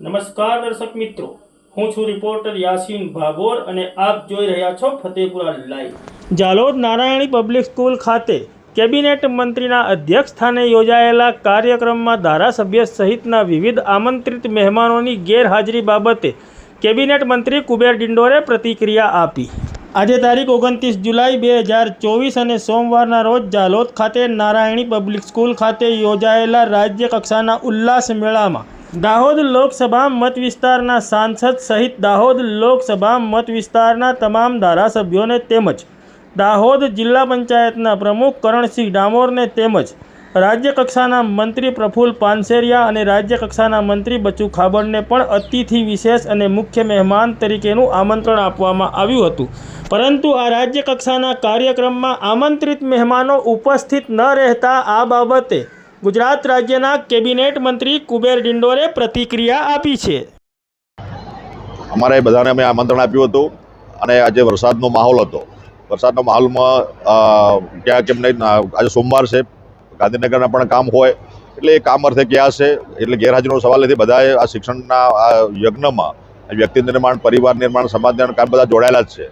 નમસ્કાર દર્શક મિત્રો, હું છું રિપોર્ટર યાસીન ભાગોર અને આપ જોઈ રહ્યા છો Fatepura live Jalod Narayani public school ખાતે કેબિનેટ મંત્રીના અધ્યક્ષ સ્થાને યોજાયેલા કાર્યક્રમમાં ધારાસભ્ય સહિતના વિવિધ આમંત્રિત મહેમાનોની ગેરહાજરી બાબતે કેબિનેટ મંત્રી કુબેર ડિંડોરે પ્રતિક્રિયા આપી. આજે તારીખ ઓગણત્રીસ જુલાઈ બે હજાર ચોવીસ અને સોમવારના રોજ જાલોદ ખાતે નારાયણી પબ્લિક સ્કૂલ ખાતે યોજાયેલા રાજ્ય કક્ષાના ઉલ્લાસ મેળામાં દાહોદ લોકસભા મત વિસ્તારના સાંસદ સહિત દાહોદ લોકસભા મત વિસ્તારના તમામ ધારાસભ્યોને તેમજ દાહોદ જિલ્લા પંચાયતના પ્રમુખ કરણસિંહ ડામોરને તેમજ રાજ્યકક્ષાના મંત્રી પ્રફુલ પાનસેરિયા અને રાજ્ય કક્ષાના મંત્રી બચુ ખાબડને પણ અતિથિ વિશેષ અને મુખ્ય મહેમાન તરીકેનું આમંત્રણ આપવામાં આવ્યું હતું. પરંતુ આ રાજ્યકક્ષાના કાર્યક્રમમાં આમંત્રિત મહેમાનો ઉપસ્થિત ન રહેતા આ બાબતે ગુજરાત રાજ્યના કેબિનેટ મંત્રી કુબેર ડિંડોરે પ્રતિક્રિયા આપી છે. અમારે બધાને અમે આમંત્રણ આપ્યું હતું અને આજે વરસાદનો માહોલ હતો. વરસાદના માહોલમાં ક્યાં કેમ નહીં આજે સોમવાર છે. ગાંધીનગરના પણ કામ હોય. એટલે એ કામ અર્થે ગયા છે. એટલે ગેરહાજરીનો સવાલ નથી. બધાએ આ શિક્ષણના, આ યજ્ઞમાં વ્યક્તિ નિર્માણ, પરિવાર નિર્માણ, સમાજ નિર્માણ કામ બધા જોડાયેલા જ છે.